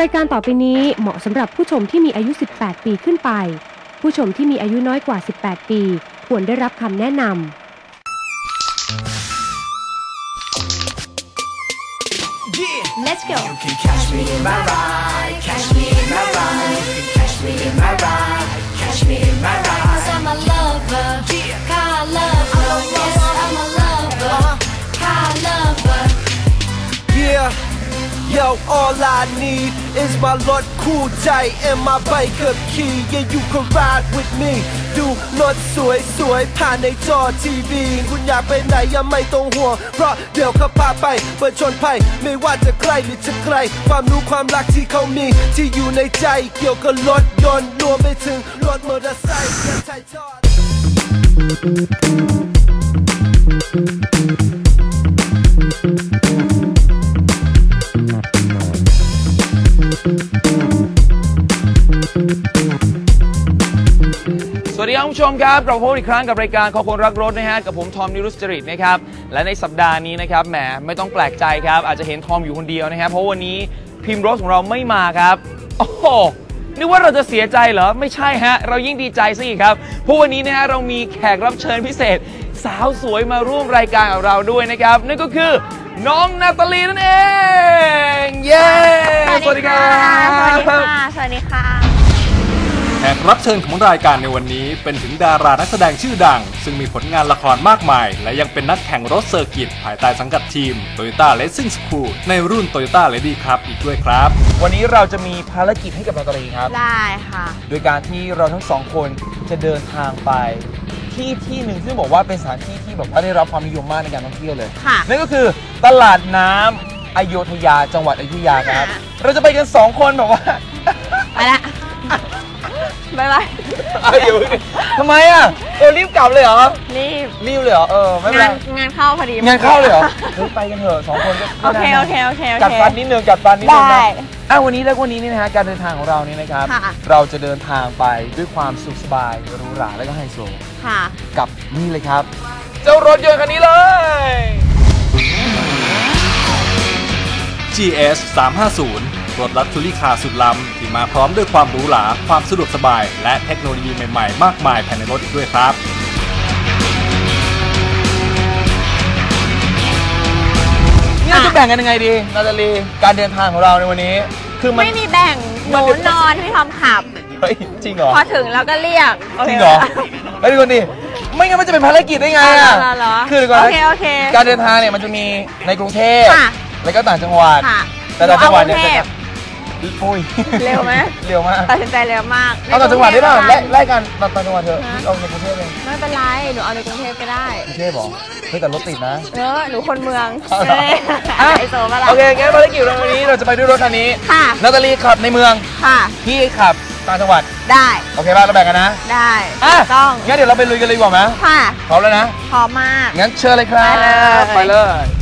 รายการต่อไปนี้เหมาะสำหรับผู้ชมที่มีอายุ 18 ปีขึ้นไป ผู้ชมที่มีอายุน้อยกว่า 18 ปี ควรได้รับคำแนะนำ Let's go. You can catch me in my ride, catch me in my ride. You can catch me in my ride, catch me in my yo, all I need is my Lord Cool J and my bike up key. Yeah, you can ride with me. ดูรถสวยสวยผ่านในจอทีวีคุณอยากไปไหนยังไม่ต้องห่วง เพราะเดี๋ยวเขาพาไปเปิดชนภัยไม่ว่าจะใกล้หรือจะไกล ความรู้ความรักที่เขามี ที่อยู่ในใจเกี่ยวกับรถยนต์รวมไปถึงรถมอเตอร์ไซค์และถ่ายทอด สวัสดีครับคุณผู้ชมครับ เราพบอีกครั้งกับรายการขอคนรักรถนะฮะกับผมทอมนิรุสจริตนะครับและในสัปดาห์นี้นะครับแหมไม่ต้องแปลกใจครับอาจจะเห็นทอมอยู่คนเดียวนะครับเพราะวันนี้พิมพ์รถของเราไม่มาครับโอ้โหนึกว่าเราจะเสียใจเหรอไม่ใช่ฮะ เรายิ่งดีใจซะอีกครับเพราะวันนี้นะฮะเรามีแขกรับเชิญพิเศษ สาวสวยมาร่วมรายการกับเราด้วยนะครับนั่นก็คือน้องนาตาลีนั่นเองเย้สวัสดีครับสวัสดีค่ะสวัสดีค่ะ แขกรับเชิญของรายการในวันนี้เป็นถึงดารานักแสดงชื่อดัง ซึ่งมีผลงานละครมากมาย และยังเป็นนักแข่งรถเซอร์กิต ภายใต้สังกัดทีม Toyota Racing School ในรุ่น Toyota Lady Cup อีกด้วยครับ วันนี้เราจะมีภารกิจให้กับนาตาลีครับ ได้ค่ะ โดยการที่เราทั้งสองคนจะเดินทางไปที่ที่หนึ่งซึ่งบอกว่าเป็นสถานที่ที่แบบว่าได้รับความนิยมมากในการท่องเที่ยวเลยค่ะ นั่นก็คือตลาดน้ำอโยธยาจังหวัดอยุธยาครับค่ะเราจะไปกันสองคนแบบว่า ไปละ บายบายเอาอยู่ทำไมอะเออรีบกลับเลยเหรอรีบรีบเลยเหรอเออไม่เป็นงาไรนงานเข้าพอดีงานเข้าเลยเหรอเฮ้ยไปกันเถอะสองคนก็โอเค โอเค โอเค โอกัดเค ฟันนิดนึงกัดฟันนิดนึงได้นะอะวันนี้และวันนี้นี่นะฮะการเดินทางของเรานี่นะครับ ค่ะ เราจะเดินทางไปด้วยความสุขสบายหรูหราและก็ไฮโซค่ะ กับนี่เลยครับ เจ้ารถยนต์คันนี้เลย GS 350 รถลักชัวรี่คาร์สุดล้ำที่มาพร้อมด้วยความหรูหราความสะดวกสบาย และเทคโนโลยีใหม่ๆ มากมายภายในรถอีกด้วยครับนี่เราจะแบ่งกันยังไงดี นาตาลีการเดินทางของเราในวันนี้ คือมัน ไม่มีแบ่งหมันนูนอนพี่ทอมขับ เฮ้ย จริงเหรอ พอถึงแล้วก็เรียกโคจริงเหรอเฮ้ยดูก่อนดิไม่งั้นมันจะเป็นภารกิจได้ไงอะเหรอเหรอคือเดี๋ยวก่อนโอนะเคโอเคการเดินทางเนี่ยมันจะมีในกรุงเทพค่ะแล้วก็ต่างจังหวัดค่ะแต่ต่างจังหวัดเนี่ย โอ้ยเร็วไหม เร็วมากตัดสินใจเร็วมากเอาต่างจังหวัดได้ป่ะในกรุงเทพไล่ไล่กันต่างจังหวัดเถอะฮะเอาในกรุงเทพเองไม่เป็นไร หนูเอาในกรุงเทพก็ได้กรุงเทพเหรอเฮ้ยแต่รถติดนะ เออ หนูคนเมืองเอาเหรอเอ้ยอะไอโซมาละโอเคงั้นภารกิจเราวันนี้เราจะไปด้วยรถคันนี้ ค่ะนาตาลีขับในเมือง ค่ะ พี่ขับต่างจังหวัด ได้ โอเคป่ะเราแบ่งกันนะ ได้อะต้องงั้นเดี๋ยวเราไปลุยกันเลยดีกว่าไหมค่ะ พร้อมแล้วนะ พร้อมมาก งั้นเชิญเลยครับ ไปเลยไปเลย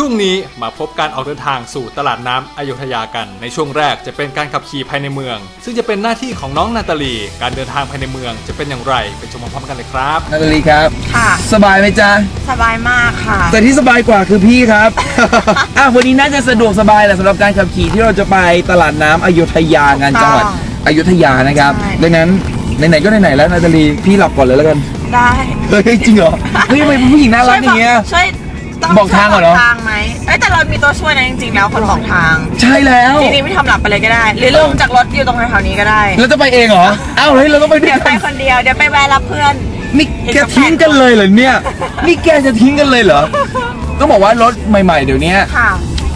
ช่วงนี้มาพบการออกเดินทางสู่ตลาดน้ำอโยธยากัน ในช่วงแรกจะเป็นการขับขี่ภายในเมือง ซึ่งจะเป็นหน้าที่ของน้องนาตาลี การเดินทางภายในเมืองจะเป็นอย่างไรไปชมพร้อมๆกันเลยครับ นาตาลีครับ ค่ะ สบายไหมจ๊ะ สบายมากค่ะ แต่ที่สบายกว่าคือพี่ครับ อะวันนี้น่าจะสะดวกสบายแหละสำหรับการขับขี่ที่เราจะไปตลาดน้ำอโยธยางานจังหวัดอยุธยานะครับ ใช่ ดังนั้นไหนๆก็ไหนๆแล้วนาตาลีพี่หลับก่อนเลยแล้วกัน ได้เฮ้ยจริงเหรอเฮ้ยทำไมเป็นผู้หญิงน่ารักอย่างเงี้ย ช่วย ต้บอกทางก่อนเหรอทางไหมเอ้ยแต่เรามีตัวช่วยนะจริงๆแล้วคนบอกทางใช่แล้ว จริงๆไม่ทำหลับไปเลยก็ได้ หรือลงจากรถอยู่ตรงแถวๆนี้ก็ได้ แล้วจะไปเองเหรออ้าวเฮ้ยเราต้องไปด้วยเดี๋ยวกัไปนคนเดียว เดี๋ยวไปแวะรับเพื่อน นี่แกทิ้งกันเลยเหรอเนี่ย นี่แกจะทิ้งกันเลยเหรอต้องบอกว่ารถใหม่ ๆ เดี๋ยวนี้ค่ะ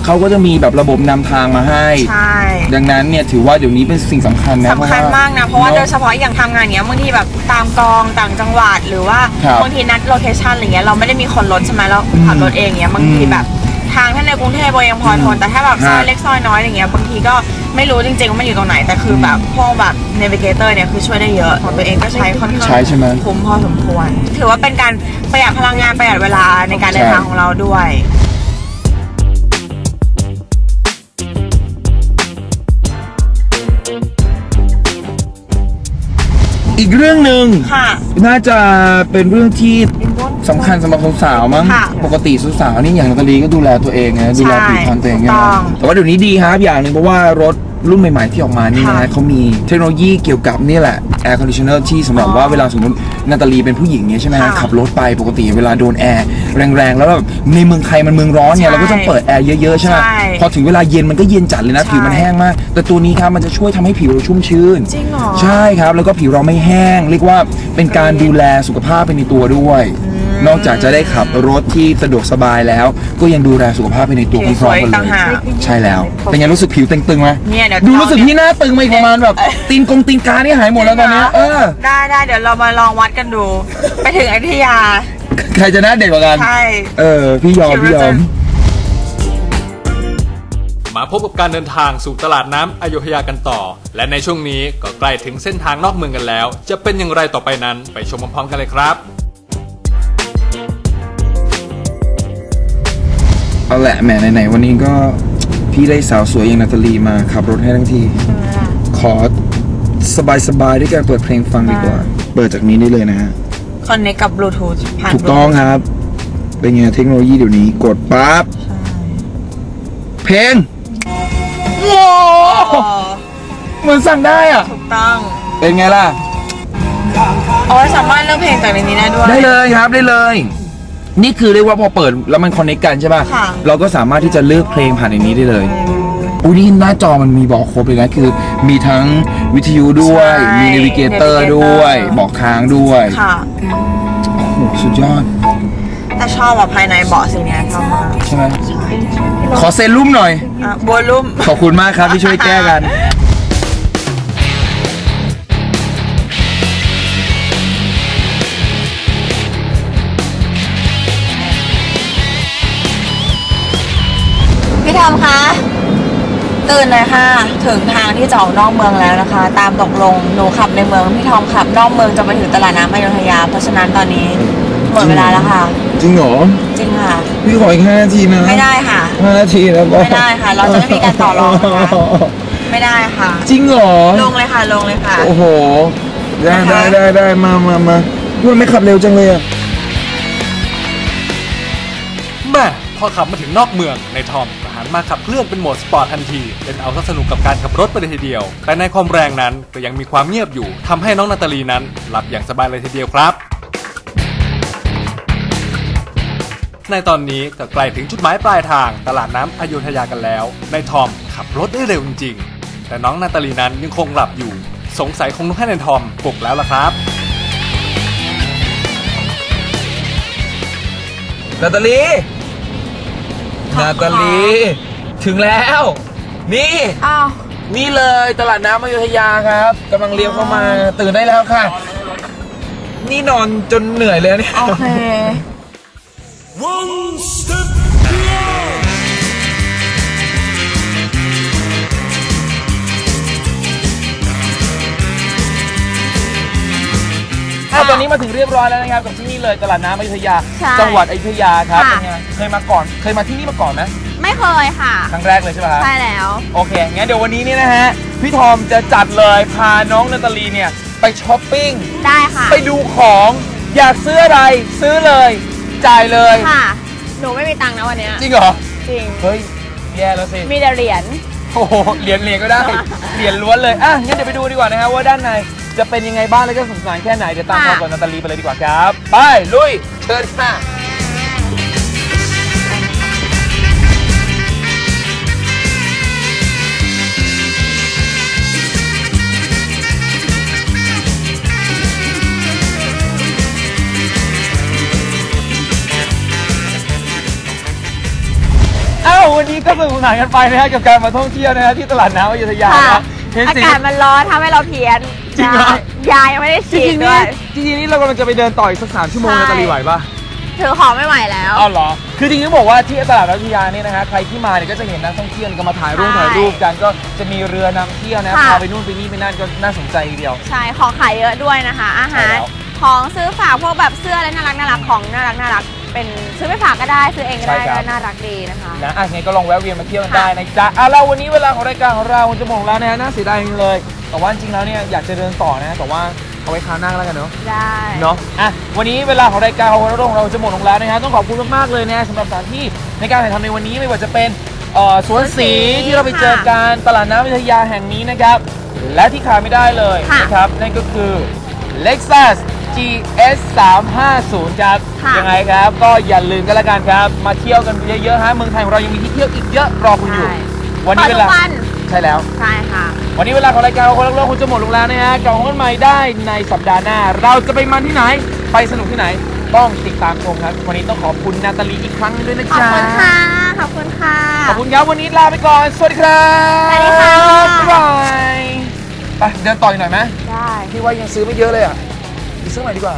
เขาก็จะมีแบบระบบนำทางมาให้ ใช่ ดังนั้นเนี่ยถือว่าเดี๋ยวนี้เป็นสิ่งสำคัญนะสำคัญมากนะ เพราะว่าอโดยเฉพาะอย่างทำงานเนี้ยบางทีแบบตามกองต่างจังหวัดหรือว่าครับบางทีนัดโลเคชันอะไรเงี้ยเราไม่ได้มีคนรถใช่ไหมเราขับรถเองเงี้ยบางทีอืมแบบทางถ้าในกรุงเทพเรายังพอทนแต่ถ้าแบบซอยฮะ เล็กซอยน้อยอะไรเงี้ยบางทีก็ไม่รู้จริงๆว่ามันอยู่ตรงไหนแต่คือแบบพวกแบบเนวิเกเตอร์เนี่ยคือช่วยได้เยอะของตัวเองก็ใช้ค่อนข้างใช้ใช่ไหม คุ้มพอสมควร ถือว่าเป็นการประหยัดพลังงานประหยัดเวลาในการเดินทางของเราด้วย ออีกเรื่องหนึ่งค่ะ น่าจะเป็นเรื่องที่สำคัญสำหรับสาวๆมั้ง ค่ะปกติสาวๆนี่อย่างนาตาลีก็ดูแลตัวเองนะดูแลผิวพรรณตัวเองถูกต้องนะแต่ว่าเดี๋ยวนี้ดีครับอย่างหนึ่งเพราะว่ารถ รุ่นใหม่ ๆ ที่ออกมานี่นะค่ะเขามีเทคโนโลยีเกี่ยวกับนี่แหละ air conditioner ที่สำหรับว่าเวลาสมมตินาตาลีเป็นผู้หญิงเนี่ยใช่ไหมฮะค่ะขับรถไปปกติเวลาโดนแอร์แรงๆ แล้วแบบในเมืองไทยมันเมืองร้อนเนี่ยใช่เราก็ต้องเปิดแอร์เยอะๆใช่ไหมใช่พอถึงเวลาเย็นมันก็เย็นจัดเลยนะใช่ผิวมันแห้งมาก แต่ตัวนี้ครับมันจะช่วยทำให้ผิวเราชุ่มชื้นจริงเหรอ ใช่ครับแล้วก็ผิวเราไม่แห้ง เรียกว่าเป็นการดูแลสุขภาพไปในตัวด้วย นอกจากจะได้ขับรถที่สะดวกสบายแล้ว ก็ยังดูแลสุขภาพไปในตัวผิวพร้อมๆสวยกันต่างเลยหากใช่แล้ว เป็นไงรู้สึกผิวตึงๆไหมเนี่ยเดี๋ยวดูรู้สึกพี่หน้าตึงไปประมาณแบบตีนกงตีนกานี่หายหมดแล้วตอนเนี้ยเออได้ได้เดี๋ยวเรามาลองวัดกันดู ไปถึงอยุธยา ใครจะหน้าเด็กกว่ากัน ใช่ เออ พี่ยอมพี่ยอมมาพบกับการเดินทางสู่ตลาดน้ำอโยธยากันต่อ และในช่วงนี้ก็ใกล้ถึงเส้นทางนอกเมืองกันแล้ว จะเป็นอย่างไรต่อไปนั้นไปชมพร้อมๆกันเลยครับ เอาแหละแหมไหนๆวันนี้ก็พี่ได้สาวสวยอย่างนาตาลีมาขับรถให้ทั้งที ขอสบายๆด้วยการเปิดเพลงฟังดีกว่า เปิดจากนี้ได้เลยนะฮะ คอนเนคกับบลูทูธผ่านถูกต้องครับ เป็นไงเทคโนโลยีเดี๋ยวนี้กดปั๊บเพลงโว้อ๋อเหมือนสั่งได้อะ ถูกต้อง เป็นไงล่ะ อ๋อสามารถเลือกเพลงจากในนี้ได้ด้วย ได้เลยครับได้เลย นี่คือเรียกว่าพอเปิดแล้วมันคอนเนคกันใช่ป่ะ ค่ะ เราก็สามารถที่จะเลือกเพลงผ่านในนี้ได้เลย อุ้ยนี่หน้าจอมันมีบอกครบเลยนะ คือ มีทั้งวิทยุด้วย ใช่มี n น v ิเกเตอร์ Navigator ด้วย บอกทางด้วยค่ะ โอ้โหสุดยอด แต่ชอบแบบภายในเบาะสีเนี้ยชอบมากใช่ไหมขอเซรุ่มหน่อย อะบัวลุ่ม ขอบคุณมากครับที่ช่วยแก้กัน พี่ทอมคะตื่นเลยค่ะ ถึงทางที่จะออกนอกเมืองแล้วนะคะ ตามตกลงหนูขับในเมืองพี่ทอมขับนอกเมืองจะไปถึงตลาดน้ำอยุธยา เพราะฉะนั้นตอนนี้หมดเวลาแล้วค่ะ จริงเหรอ จริงค่ะ พี่ขออีกห้านาทีนะไม่ได้ค่ะห้านาทีแล้วก็ไม่ได้ค่ะ เราจะไม่มีการต่อรองนะคะไม่ได้ค่ะ จริงเหรอ ลงเลยค่ะ ลงเลยค่ะ โอ้โห ได้นะคะได้ได้ได้มามามาพูดไม่ขับเร็วจังเลยอะแม่พอขับมาถึงนอกเมืองในทอมก็หัน มาขับเคลื่อนเป็นโหมดสปอร์ตทันทีเล่นเอาซะสนุกกับการขับรถไปเลยทีเดียว แต่ในความแรงนั้นก็ยังมีความเงียบอยู่ทำให้น้องนาตาลีนั้น หลับอย่างสบายเลยทีเดียวครับ ในตอนนี้ก็ใกล้ถึงจุดหมายปลายทาง ตลาดน้ำอโยธยากันแล้ว ในทอมขับรถได้เร็วจริงๆ แต่น้องนาตาลีนั้นยังคงหลับอยู่ สงสัยคงต้องให้ในทอมปลุกแล้วล่ะครับนาตาลี นาตาลีถึงแล้ว นี่อ้าวนี่เลยตลาดน้ำอยุธยาครับกำลังเลี้ยวเข้ามาตื่นได้แล้วค่ะ นี่นอนจนเหนื่อยเลยเนี่ย โอเค อะตอนนี้มาถึงเรียบร้อยแล้วนะครับกับที่นี่เลยตลาดน้ำอยุธยา ใช่จังหวัดอยุธยาครับค่ะ เป็นไงเคยมาก่อน เคยมาที่นี่มาก่อนไหมไม่เคยค่ะ ครั้งแรกเลยใช่ไหมครับ ใช่แล้ว โอเค งั้นเดี๋ยววันนี้นี่นะฮะ พี่ทอมจะจัดเลยพาน้องนาตาลีเนี่ย ไปช้อปปิ้ง ได้ค่ะ ไปดูของ อยากซื้ออะไร ซื้อเลย จ่ายเลย ค่ะ หนูไม่มีตังค์นะวันเนี้ยจริงเหรอ จริง เฮ้ย แย่แล้วสิ มีแต่เหรียญ โอ้โห เหรียญเหรียญก็ได้ เหรียญล้วนเลย อะ งั้นเดี๋ยวไปดูดีกว่านะฮะว่าด้านใน จะเป็นยังไงบ้างแล้วก็สนุกสนานแค่ไหนเดี๋ยวตามค่ะพอกับนาตาลีไปเลยดีกว่าครับ ไปลุยเชิญค่ะอ้าววันนี้ก็สนุกสนานกันไปนะฮะกับการมาท่องเที่ยวนะฮะที่ตลาดน้ำอยุธยาค่ะนะเห็นอาสิกาศมันร้อนทำให้เราเพี้ยน จริงเหรอ ยายังไม่ได้จริฉีดงๆด้นี่วยจริงๆนี่เรากำลังจะไปเดินต่ออีกสักสามชั่วโมงใช่ นาตาลีไหวปะถือของไม่ไหวแล้วอ้าวเหรอ คือจริงๆต้องบอกว่าที่ตลาดอยุธยาเนี่ยนะฮะใครที่มาเนี่ยก็จะเห็นนักท่องเที่ยวเนี่ยก็มาถ่ายรูปใช่ถ่ายรูปกันก็จะมีเรือนำเที่ยวนะค่ะ พาไปนู่นไปนี่ไปนั่นก็น่าสนใจทีเดียว ใช่ ของขายเยอะด้วยนะคะ อาหารใช่แล้ว ของซื้อฝากพวกแบบเสื้ออะไรน่ารักน่ารักของน่ารักน่ารักเป็นซื้อไปฝากก็ได้ ซื้อเองก็ได้ก็น่ารักดีนะคะ นะอะไงก็ลองแวะเวียนมาเที่ยวกันได้นะจ๊ะอะเราวันนี้เวลาของรายการของเราจะหมดแล้วนะฮะน่าเสียดายจริงเลย แต่ว่าจริงๆแล้วเนี่ยอยากจะเดินต่อนะ แต่ว่าเอาไว้คราวหน้าก็แล้วกันเนาะ ได้เนาะ อะ วันนี้เวลาของรายการของเราเราจะหมดลงแล้วนะฮะ ต้องขอบคุณมากๆเลยนะสำหรับสถานที่ในการถ่ายทำในวันนี้ไม่ว่าจะเป็นเอ่อสวนสีที่เราไปเจอกันตลาดน้ำวิทยาแห่งนี้นะครับ และที่ขาดไม่ได้เลยนะครับ นั่นก็คือ Lexus GS 350ครับ ยังไงครับ ก็อย่าลืมกันละกันครับ มาเที่ยวกันเยอะๆฮะ เมืองไทยของเรายังมีที่เที่ยวอีกเยอะรอคุณอยู่ใช่วันนี้เปิดเวทุลากวัน ใช่แล้ว ใช่ค่ะ วันนี้เวลาของรายการของคนรักโลกคุณจะหมดลงแล้วนะฮะกลับมาพบกันใหม่ได้ในสัปดาห์หน้า เราจะไปมันที่ไหน ไปสนุกที่ไหน ต้องติดตามชมครับ วันนี้ต้องขอบคุณนาตาลีอีกครั้งหนึงด้วยนะขอบจ๊ะคุณค่ะ ขอบคุณค่ะ ขอบคุณครับวันนี้ลาไปก่อน สวัสดีครับสวัสดีค่ะ บ๊ายบายไปเดินต่ออีกหน่อยไหมได้ พี่ว่ายังซื้อไม่เยอะเลยอะไปซื้อใหม่ดีกว่า